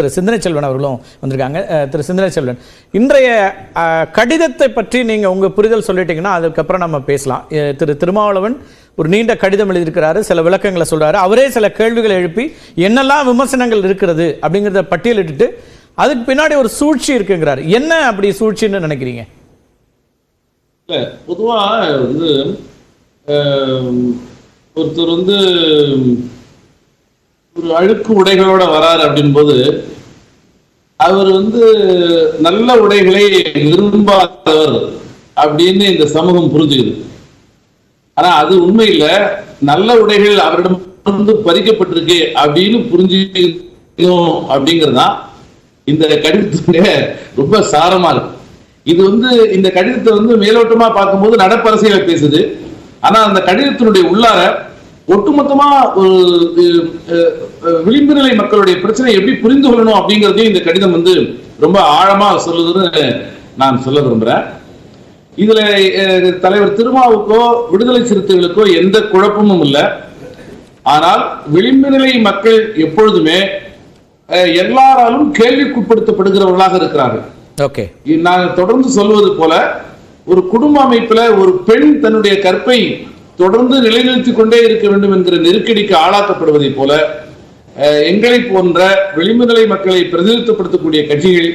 திரு சிந்தனை செல்வன் அவர்களும் வந்திருக்காங்க. திரு சிந்தனை செல்வன் இன்றைய கடிதத்தை பற்றி நீங்கள் உங்கள் புரிதல் சொல்லிட்டீங்கன்னா அதுக்கப்புறம் நம்ம பேசலாம். திரு திருமாவளவன் ஒரு நீண்ட கடிதம் எழுதியிருக்கிறாரு சில விளக்கங்களை சொல்கிறாரு அவரே சில கேள்விகளை எழுப்பி என்னெல்லாம் விமர்சனங்கள் இருக்கிறது அப்படிங்கிறத பட்டியலிட்டுட்டு அதுக்கு பின்னாடி ஒரு சூழ்ச்சி இருக்குங்கிறாரு. என்ன அப்படி சூழ்ச்சின்னு நினைக்கிறீங்க? பொதுவாக வந்து ஒருத்தர் வந்து ஒரு அழுக்கு உடைகளோட வராரு அப்படின் போது அவர் வந்து நல்ல உடைகளை விரும்பாதவர் அப்படின்னு இந்த சமூகம் புரிஞ்சுக்குது. ஆனா அது உண்மையில நல்ல உடைகள் அவரிடம் வந்து பறிக்கப்பட்டிருக்கு அப்படின்னு புரிஞ்சுக்கணும் அப்படிங்கறதுதான் இந்த கடிதத்துடைய ரொம்ப சாரமா இருக்கு. இது வந்து இந்த கடிதத்தை வந்து மேலோட்டமா பார்க்கும்போது நடப்பரசியலை பேசுது. ஆனா அந்த கடிதத்தினுடைய உள்ளார ஒட்டுமொத்தமா ஒரு விளிம்பு நிலை மக்களுடைய பிரச்சனை எப்படி புரிந்து கொள்ளணும் அப்படிங்கறதையும் இந்த கடிதம் வந்து ரொம்ப ஆழமா சொல்லுதுன்னு நான் சொல்ல விரும்புறேன். இதுல தலைவர் திருமாவுக்கோ விடுதலை சிறுத்தைகளுக்கோ எந்த குழப்பமும் இல்லை. ஆனால் விளிம்பு நிலை மக்கள் எப்பொழுதுமே எல்லாராலும் கேள்விக்குட்படுத்தப்படுகிறவர்களாக இருக்கிறார்கள். ஓகே. நான் தொடர்ந்து சொல்வது போல ஒரு குடும்ப அமைப்புல ஒரு பெண் தன்னுடைய கற்பை தொடர்ந்து நிலைநிறுத்திக் கொண்டே இருக்க வேண்டும் என்கிற நெருக்கடிக்கு ஆளாக்கப்படுவதைப் போல அஹ், எங்களை போன்ற விளிம்புநிலை மக்களை பிரதிநிதித்துவப்படுத்தக்கூடிய கட்சிகள்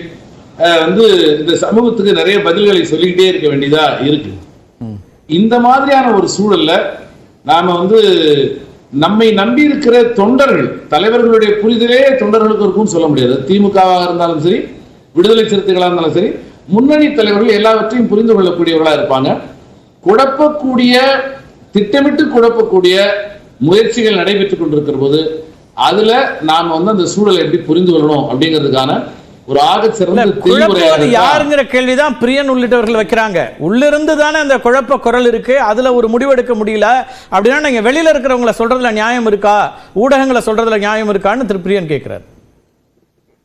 அஹ், வந்து இந்த சமூகத்துக்கு நிறைய பதில்களை சொல்லிக்கிட்டே இருக்க வேண்டியதா இருக்கு. இந்த மாதிரியான ஒரு சூழல்ல நாம வந்து நம்மை நம்பி இருக்கிற தொண்டர்கள் தலைவர்களுடைய புரிதலே தொண்டர்களுக்கு இருக்கும்னு சொல்ல முடியாது. திமுகவாக இருந்தாலும் சரி விடுதலை சிறுத்தைகளாக இருந்தாலும் சரி முன்னணி தலைவர்கள் எல்லாவற்றையும் புரிந்து கொள்ளக்கூடியவர்களா இருப்பாங்க. குழப்பக்கூடிய திட்டமிட்டு குழப்பக்கூடிய முயற்சிகள் நடைபெற்றுக் கொண்டிருக்கிற போது அதுல நாம வந்து அந்த சூழலை எப்படி புரிந்து கொள்ளணும் அப்படிங்கிறதுக்கான ஒரு ஆகச் சிறந்த யாருங்கிற கேள்விதான் பிரியன் உள்ளிட்டவர்கள் வைக்கிறாங்க. உள்ளிருந்து தானே அந்த குழப்ப குரல் இருக்கு அதுல ஒரு முடிவெடுக்க முடியல. அப்படின்னா நீங்க வெளியில இருக்கிறவங்கள சொல்றதுல நியாயம் இருக்கா? ஊடகங்களை சொல்றதுல நியாயம் இருக்கான்னு திரு பிரியன் கேட்கிறார்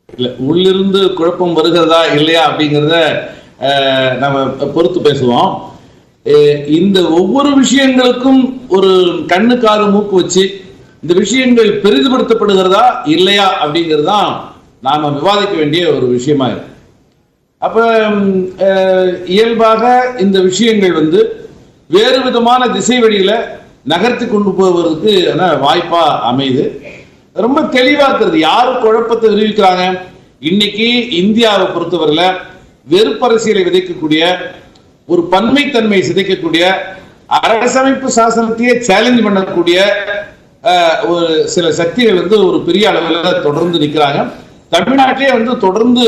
இல்ல உள்ளிருந்து குழப்பம் வருகிறதா இல்லையா அப்படிங்கிறத நம்ம பொறுத்து பேசுவோம். இந்த ஒவ்வொரு விஷயங்களுக்கும் ஒரு கண்ணு காது மூக்கு வச்சு இந்த விஷயங்கள் பெரிதுபடுத்தப்படுகிறதா இல்லையா அப்படிங்கறதுதான் நாம விவாதிக்க வேண்டிய ஒரு விஷயமா இருக்கு. அப்ப இயல்பாக இந்த விஷயங்கள் வந்து வேறு விதமான திசை வழியில நகர்த்தி கொண்டு போவதற்கு வாய்ப்பா அமையுது. ரொம்ப தெளிவா இருக்கிறது. யாரு குழப்பத்தை விரிவிக்கிறாங்க இன்னைக்கு இந்தியாவை பொறுத்தவரையில வெறுப்பரசியலை விதைக்கக்கூடிய ஒரு பன்மைத்தன்மையை சிதைக்கக்கூடிய அரசமைப்பு சாசனத்தையே சேலஞ்ச் பண்ணக்கூடிய ஒரு சில சக்திகள் வந்து ஒரு பெரிய அளவில் தொடர்ந்து நிற்கிறாங்க தமிழ்நாட்டிலே வந்து தொடர்ந்து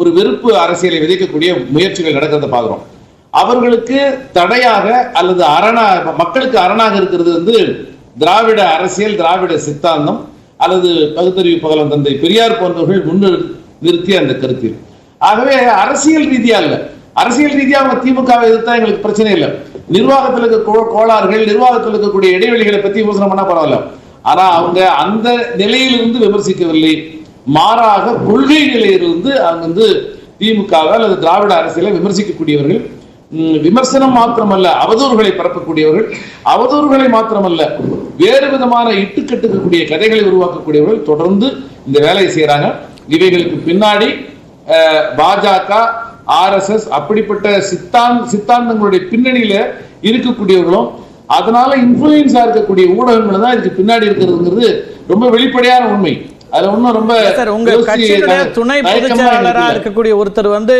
ஒரு வெறுப்பு அரசியலை விதைக்கக்கூடிய முயற்சிகள் நடக்கிறத பார்க்கிறோம். அவர்களுக்கு தடையாக அல்லது அரணா மக்களுக்கு அரணாக இருக்கிறது வந்து திராவிட அரசியல் திராவிட சித்தாந்தம் அல்லது பகுத்தறிவு பகலம் தந்தை பெரியார் போன்றவர்கள் முன்னு நிறுத்திய அந்த கருத்தில். ஆகவே அரசியல் ரீதியா இல்லை. அரசியல் ரீதியாக அவங்க திமுகவை எதிர்த்தா எங்களுக்கு பிரச்சனை இல்லை. நிர்வாகத்தில் இருக்க கோ- கோளாறுகள் நிர்வாகத்தில் இருக்கக்கூடிய இடைவெளிகளை பத்தி விமர்சனம் பண்ணா பரவாயில்ல. ஆனா அவங்க அந்த நிலையிலிருந்து விமர்சிக்கவில்லை. மாறாக கொள்கை நிலையிலிருந்து அவங்க வந்து திமுகவை அல்லது திராவிட அரசியலை விமர்சிக்கக்கூடியவர்கள் விமர்சனம் மாத்திரமல்ல அவதூறுகளை பரப்பக்கூடியவர்கள் அவதூறுகளை மாத்திரமல்ல வேறு விதமான இட்டுக்கட்டுக்கக்கூடிய கதைகளை உருவாக்கக்கூடியவர்கள் தொடர்ந்து இந்த வேலையை செய்யறாங்க இவைகளுக்கு பின்னாடி பாஜக ஆர்எஸ்எஸ் அப்படிப்பட்ட சித்தான் சித்தாந்தங்களுடைய பின்னணியில இருக்கக்கூடியவர்களும் அதனால இன்ஃபுளுன்ஸா இருக்கக்கூடிய ஊடகங்கள் தான் இதுக்கு பின்னாடி இருக்கிறதுங்கிறது ரொம்ப வெளிப்படையான உண்மை. அதுல ஒன்றும் ரொம்ப சார் உங்க த- துணை பொதுச் இல்ல. இருக்கக்கூடிய ஒருத்தர் வந்து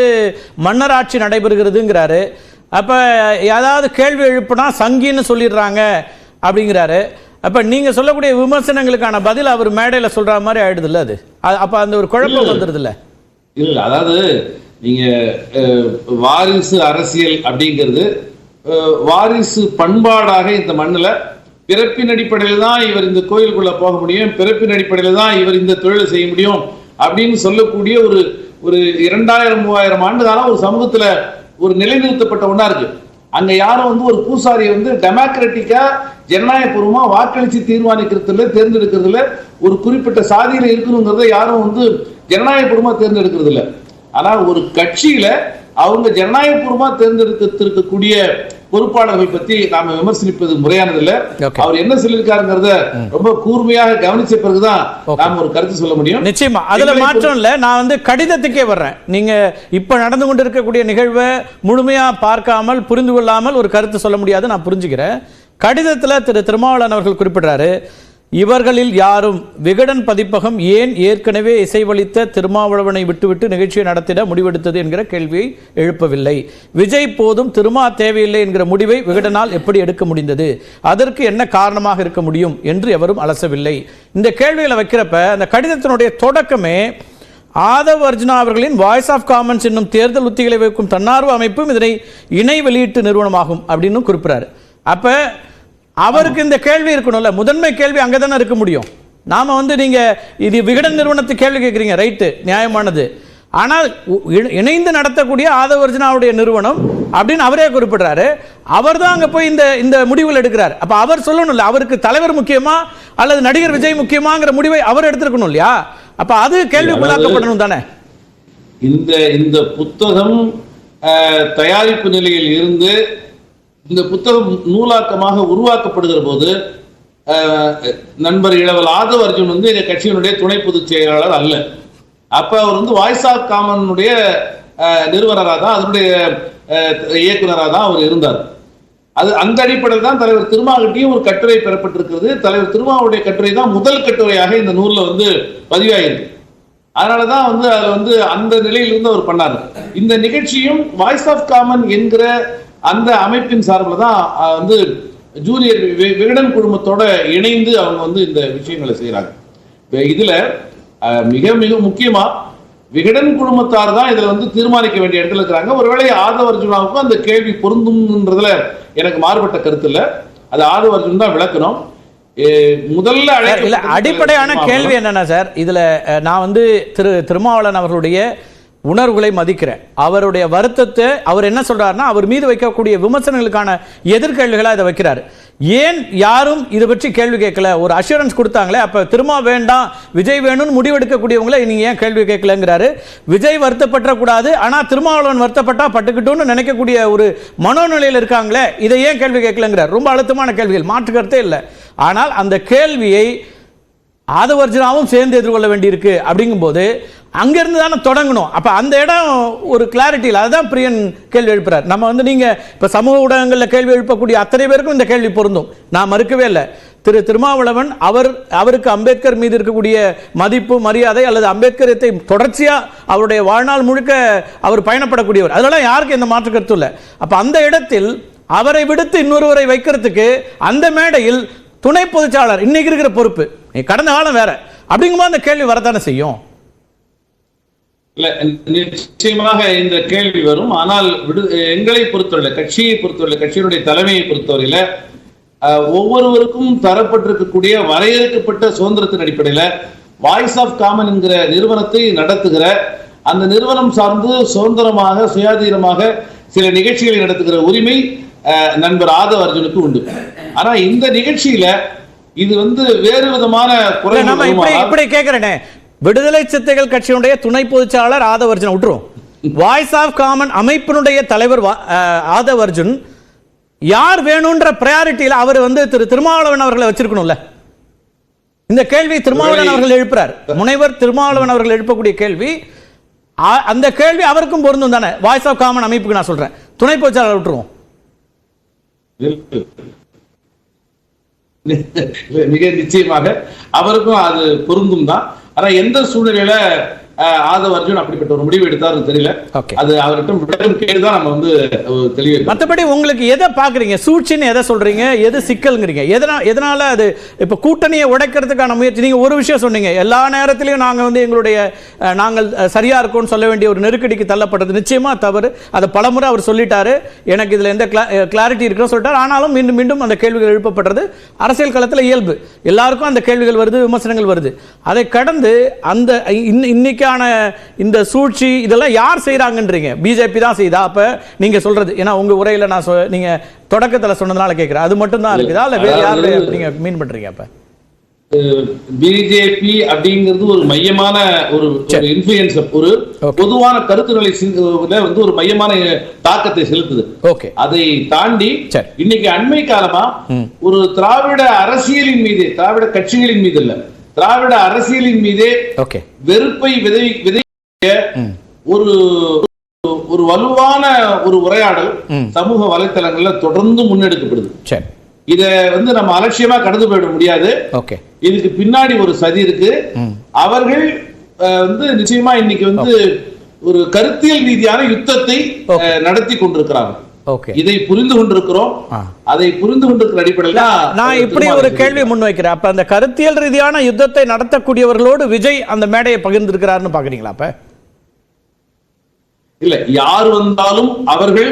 மன்னராட்சி நடைபெறுகிறதுங்கிறாரு. அப்ப ஏதாவது கேள்வி எழுப்புனா சங்கின்னு சொல்லிடுறாங்க அப்படிங்கிறாரு. அப்ப நீங்க சொல்லக்கூடிய விமர்சனங்களுக்கான பதில் அவர் மேடையில சொல்ற மாதிரி ஆயிடுதுல்ல அது? அ- அப்ப அந்த ஒரு குழப்பம் வந்துருதுல்ல? இல்ல அதாவது நீங்க வாரிசு அரசியல் அப்படிங்கிறது வாரிசு பண்பாடாக இந்த மண்ணில் பிறப்பின் அடிப்படையில் தான் இவர் இந்த கோயிலுக்குள்ள போக முடியும் பிறப்பின் அடிப்படையில் தான் இவர் இந்த தொழிலை செய்ய முடியும் அப்படின்னு சொல்லக்கூடிய ஒரு ஒரு இரண்டாயிரம் மூவாயிரம் ஆண்டு காலம் ஒரு சமூகத்துல ஒரு நிலைநிறுத்தப்பட்ட ஒன்றா இருக்கு. அங்க யாரும் வந்து ஒரு பூசாரியை வந்து டெமோக்ராட்டிக்கா ஜனநாயகபூர்வமா வாக்களிச்சு தீர்மானிக்கிறதுல தேர்ந்தெடுக்கிறதுல ஒரு குறிப்பிட்ட சாதியில இருக்கணுங்கிறத யாரும் வந்து ஜனநாயகபூர்வமா தேர்ந்தெடுக்கிறது இல்லை ஆனா ஒரு கட்சியில அவங்க ஜனநாயகபூர்வமா தேர்ந்தெடுத்திருக்கக்கூடிய பொறுப்பாளர்கள் பத்தி நாம விமர்சிப்பது முறையானதில்ல. Okay. அவர் என்ன சொல்லியிருக்காருங்கிறத ரொம்ப கூர்மையாக கவனிச்ச பிறகுதான். நாம ஒரு கருத்து சொல்ல முடியும். நிச்சயமா. அதுல மாற்றம் இல்ல. நான் வந்து கடிதத்துக்கே வர்றேன். நீங்க இப்ப நடந்து கொண்டிருக்கக்கூடிய நிகழ்வை முழுமையா பார்க்காமல் புரிந்து கொள்ளாமல் ஒரு கருத்து சொல்ல முடியாது நான் புரிஞ்சுக்கிறேன். கடிதத்துல திரு திருமாவளவன் அவர்கள் குறிப்பிடுறாரு இவர்களில் யாரும் விகடன் பதிப்பகம் ஏன் ஏற்கனவே இசைவளித்த திருமாவளவனை விட்டுவிட்டு நிகழ்ச்சியை நடத்திட முடிவெடுத்தது என்கிற கேள்வியை எழுப்பவில்லை. விஜய் போதும் திருமா தேவையில்லை என்கிற முடிவை விகடனால் எப்படி எடுக்க முடிந்தது? அதற்கு என்ன காரணமாக இருக்க முடியும் என்று எவரும் அலசவில்லை. இந்த கேள்விகளை வைக்கிறப்ப அந்த கடிதத்தினுடைய தொடக்கமே ஆதவ் அர்ஜுனா அவர்களின் வாய்ஸ் ஆஃப் காமன்ஸ் என்னும் தேர்தல் உத்திகளை வைக்கும் தன்னார்வ அமைப்பும் இதனை இணை வெளியீட்டு நிறுவனமாகும் அப்படின்னு குறிப்பிட்றாரு அப்போ அவருக்கு இந்த கேள்வி இருக்கணும்ல. முதன்மை கேள்வி அங்கே தானே இருக்க முடியும். நாம வந்து நீங்க இது விகடன் நிறுவனத்துக்கு கேள்வி கேட்குறீங்க ரைட்டு நியாயமானது. ஆனால் இணைந்து நடத்தக்கூடிய ஆதவ அர்ஜுனாவுடைய நிறுவனம் அப்படின்னு அவரே குறிப்பிடுறாரு. அவர் தான் அங்க போய் இந்த இந்த முடிவுகள் எடுக்கிறார். அப்ப அவர் சொல்லணும்ல அவருக்கு தலைவர் முக்கியமா அல்லது நடிகர் விஜய் முக்கியமாங்கிற முடிவை அவர் எடுத்திருக்கணும் இல்லையா? அப்ப அது கேள்விக்குள்ளாக்கப்படணும் தானே. இந்த இந்த புத்தகம் தயாரிப்பு நிலையில் இருந்து இந்த புத்தகம் நூலாக்கமாக உருவாக்கப்படுகிற போது நண்பர் இளவல் ஆதவ் அர்ஜுன் வந்து எங்கள் கட்சியினுடைய துணை பொதுச் செயலாளர் அல்ல. அப்போ அவர் வந்து வாய்ஸ் ஆஃப் காமனுடைய நிறுவனராக தான் அதனுடைய இயக்குனராக தான் அவர் இருந்தார். அது அந்த அடிப்படையில் தான் தலைவர் திருமாவட்டியும் ஒரு கட்டுரை பெறப்பட்டிருக்கிறது. தலைவர் திருமாவுடைய கட்டுரை தான் முதல் கட்டுரையாக இந்த நூலில் வந்து பதிவாயிருக்கு. அதனாலதான் வந்து அதில் வந்து அந்த நிலையிலிருந்து அவர் பண்ணார். இந்த நிகழ்ச்சியும் வாய்ஸ் ஆஃப் காமன் என்கிற அந்த அமைப்பின் சார்பில் தான் வந்து ஜூனியர் விகடன் குழுமத்தோட இணைந்து அவங்க வந்து இந்த விஷயங்களை செய்யறாங்க இப்ப இதுல மிக மிக முக்கியமா விகடன் குழுமத்தார் தான் இதுல வந்து தீர்மானிக்க வேண்டிய இடத்துல இருக்கிறாங்க. ஒருவேளை ஆதவ அர்ஜுனாவுக்கும் அந்த கேள்வி பொருந்தும்ன்றதுல எனக்கு மாறுபட்ட கருத்து இல்ல. அது ஆதவ அர்ஜுன் தான் விளக்கணும். முதல்ல அடிப்படையான கேள்வி என்னன்னா சார் இதுல நான் வந்து திரு திருமாவளவன் அவர்களுடைய உணர்வுகளை மதிக்கிறேன். அவருடைய வருத்தத்தை அவர் என்ன சொல்றாருன்னா அவர் மீது வைக்கக்கூடிய விமர்சனங்களுக்கான எதிர்கேள்விகளாக இதை வைக்கிறார். ஏன் யாரும் இதை பற்றி கேள்வி கேட்கல? ஒரு அஷூரன்ஸ் கொடுத்தாங்களே அப்போ திரும்ப வேண்டாம் விஜய் வேணும்னு முடிவெடுக்கக்கூடியவங்கள நீங்கள் ஏன் கேள்வி கேட்கலங்கிறாரு. விஜய் வருத்தப்பட்ட கூடாது திருமாவளவன் வருத்தப்பட்டா பட்டுக்கிட்டோன்னு நினைக்கக்கூடிய ஒரு மனோநிலையில் இருக்காங்களே இதை ஏன் கேள்வி கேட்கலங்கிறார். ரொம்ப அழுத்தமான கேள்விகள் மாற்றுக்கருத்தே இல்லை. ஆனால் அந்த கேள்வியை ஆதவர்ஜனாவும் சேர்ந்து எதிர்கொள்ள வேண்டியிருக்கு. அப்படிங்கும்போது அங்கேருந்து தானே தொடங்கணும். அப்போ அந்த இடம் ஒரு கிளாரிட்டியில் அதுதான் பிரியன் கேள்வி எழுப்புறார். நம்ம வந்து நீங்கள் இப்போ சமூக ஊடகங்களில் கேள்வி எழுப்பக்கூடிய அத்தனை பேருக்கும் இந்த கேள்வி பொருந்தும். நான் மறுக்கவே இல்லை. திரு திருமாவளவன் அவர் அவருக்கு அம்பேத்கர் மீது இருக்கக்கூடிய மதிப்பு மரியாதை அல்லது அம்பேத்கரத்தை தொடர்ச்சியாக அவருடைய வாழ்நாள் முழுக்க அவர் பயணப்படக்கூடியவர். அதெல்லாம் யாருக்கும் எந்த மாற்று கருத்தும் இல்லை. அப்போ அந்த இடத்தில் அவரை விடுத்து இன்னொருவரை வைக்கிறதுக்கு அந்த மேடையில் துணை பொதுச்சாளர் இன்னைக்கு இருக்கிற பொறுப்பு. கடந்த காலம் வேற. அப்படிங்கும்போது அந்த கேள்வி வரத்தானே செய்யும்? இல்ல நிச்சயமாக இந்த கேள்வி வரும். ஆனால் விடு எங்களை பொறுத்தவரையில கட்சியை பொறுத்தவரையில கட்சியினுடைய தலைமையை பொறுத்தவரையில ஒவ்வொருவருக்கும் தரப்பட்டிருக்கக்கூடிய வரையறுக்கப்பட்ட சுதந்திரத்தின் அடிப்படையில வாய்ஸ் ஆஃப் காமன் என்கிற நிறுவனத்தை நடத்துகிற அந்த நிறுவனம் சார்ந்து சுதந்திரமாக சுயாதீனமாக சில நிகழ்ச்சிகளை நடத்துகிற உரிமை நண்பர் ஆதவ அர்ஜுனுக்கு உண்டு. ஆனா இந்த நிகழ்ச்சியில இது வந்து வேறு விதமான குறை நம்ம இப்படி இப்படி கேட்கிறேனே விடுதலை சிறுத்தைகள் கட்சியினுடைய துணை பொதுச்சாளர் ஆதவர்ஜுன் விட்டுரும். வாய்ஸ் ஆஃப் காமன் அமைப்பினுடைய தலைவர் ஆதவர்ஜுன் யார் வேணும்ன்ற பிரையாரிட்டியில அவர் வந்து திரு திருமாவளவன் அவர்களை வச்சிருக்கணும்ல. இந்த கேள்வி திருமாவளவன் அவர்கள் எழுப்புறார். முனைவர் திருமாவளவன் அவர்கள் எழுப்பக்கூடிய கேள்வி அந்த கேள்வி அவருக்கும் பொருந்தும் தானே. வாய்ஸ் ஆஃப் காமன் அமைப்புக்கு நான் சொல்றேன். துணை பொதுச்சாளர் விட்டுருவோம். மிக நிச்சயமாக அவருக்கும் அது பொருந்தும் தான். ஆனா எந்த சூழ்நிலையில ஆதவ அர்ஜுன் அப்படிப்பட்ட ஒரு முடிவு எடுத்தாருன்னு தெரியல. அது அவர்கிட்ட விளக்கம் கேட்டுதான் நம்ம வந்து தெளிவு மற்றபடி உங்களுக்கு எதை பார்க்குறீங்க சூழ்ச்சின்னு எதை சொல்றீங்க? எது சிக்கல்ங்கிறீங்க? எதனா எதனால அது இப்போ கூட்டணியை உடைக்கிறதுக்கான முயற்சி நீங்க ஒரு விஷயம் சொன்னீங்க. எல்லா நேரத்திலையும் நாங்க வந்து எங்களுடைய நாங்கள் சரியா இருக்கோம்னு சொல்ல வேண்டிய ஒரு நெருக்கடிக்கு தள்ளப்பட்டது. நிச்சயமா தவறு. அதை பலமுறை அவர் சொல்லிட்டாரு. எனக்கு இதுல எந்த கிளாரிட்டி இருக்குன்னு சொல்லிட்டாரு. ஆனாலும் மீண்டும் மீண்டும் அந்த கேள்விகள் எழுப்பப்படுறது அரசியல் களத்தில் இயல்பு. எல்லாருக்கும் அந்த கேள்விகள் வருது விமர்சனங்கள் வருது. அதை கடந்து அந்த இன்ன- இன்னைக்கான இந்த சூழ்ச்சி இதெல்லாம் யார் செய்றாங்கன்றீங்க? பிஜேபி தான் செய்தா? அப்ப நீங்க சொல்றது ஏன்னா உங்க உரையில நான் சொ- நீங்க தொடக்கத்துல சொன்னதுனால கேட்கிறேன் அது மட்டும் தான் இருக்குதா? இல்ல வேற யாருடைய அதாவது- நீங்க மீன் பண்றீங்க அப்ப? பிஜேபி அப்படிங்கிறது ஒரு மையமான ஒரு இன்ஃபுளுன்ஸ் ஒரு. பொதுவான கருத்துக்களை வந்து ஒரு மையமான தாக்கத்தை செலுத்துது. ஓகே அதை தாண்டி. இன்னைக்கு அண்மை காலமா ஒரு திராவிட அரசியலின் மீது திராவிட கட்சிகளின் மீது இல்ல. திராவிட அரசியலின் மீதே வெறுப்பை விதை விதை ஒரு ஒரு வலுவான ஒரு உரையாடல் சமூக வலைத்தளங்கள்ல தொடர்ந்து முன்னெடுக்கப்படுது. சரி. இத வந்து நம்ம அலட்சியமா கடந்து போயிட முடியாது. ஓகே. இதுக்கு பின்னாடி ஒரு சதி இருக்கு. அவர்கள் வந்து நிச்சயமா இன்னைக்கு வந்து ஒரு கருத்தியல் ரீதியான யுத்தத்தை நடத்தி கொண்டிருக்கிறாங்க இதை புரிந்து கொண்டிருக்கிறோம். அதை புரிந்து கொண்டிருக்கிற அடிப்படையில் நான் இப்படி ஒரு கேள்வி முன்வைக்கிறேன். அப்ப அந்த கருத்தியல் ரீதியான யுத்தத்தை நடத்தக்கூடியவர்களோடு விஜய் அந்த மேடையை பகிர்ந்திருக்கிறாருன்னு பாக்குறீங்களா அப்ப? இல்ல யார் வந்தாலும் அவர்கள்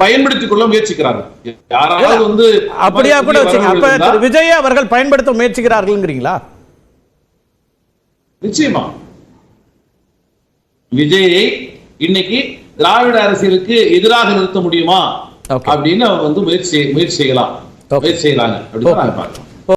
பயன்படுத்திக் கொள்ள முயற்சிக்கிறார்கள். யாராவது வந்து அப்படியா கூட வச்சுங்க. அப்ப விஜயை அவர்கள் பயன்படுத்த முயற்சிக்கிறார்கள்ங்கிறீங்களா? நிச்சயமா. விஜயை இன்னைக்கு திராவிட அரசியலுக்கு எதிராக நிறுத்த முடியுமா. அப்படின்னு வந்து முயற்சி முயற்சி செய்யலாம். முயற்சி செய்யலாங்க அப்படின்னு. நாங்க பார்க்கிறோம்